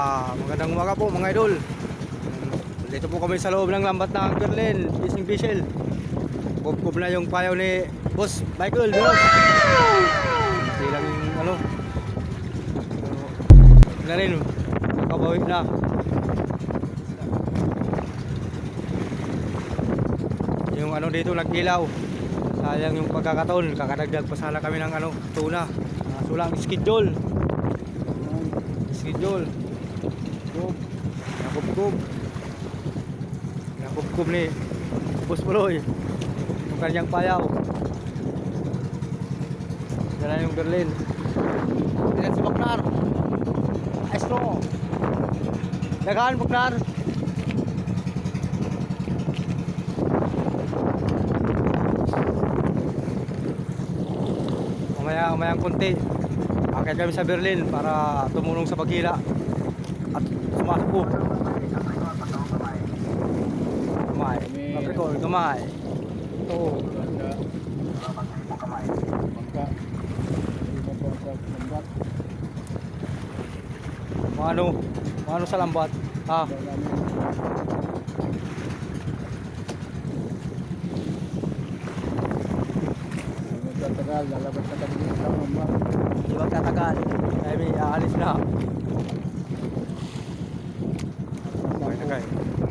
Ah, magandang umaga po mga idol. Dito po kami sa loob ng lambat ng Berlin, Fishing Vessel. Kubkub na yung payaw ni Boss Michael. Hindi lang yung ano. Ano na rin, nakabawi na. Yung ano dito nagkilaw. Sayang yung pagkakataon, kakadagdag pa sana kami ng ano, tuna. Uh, sulang schedule. Schedule. Kub. Nakubkub. Nakubkub ni Boss Puloy. Yung kanyang payaw. Yan yung Berlin. Yan si Baknar. Maestro. Dagaan Baknar. Umaya, umayang konti. Akit kami sa Berlin para tumulong sa pagkila at sumaspo. Gamay. Capricorn, gamay. Ito. Mga ano, mga ano sa lambat. Ah, Tagal, lalabas na kami ng tama. di ba tatagal? Kaya may aalis na. Okay.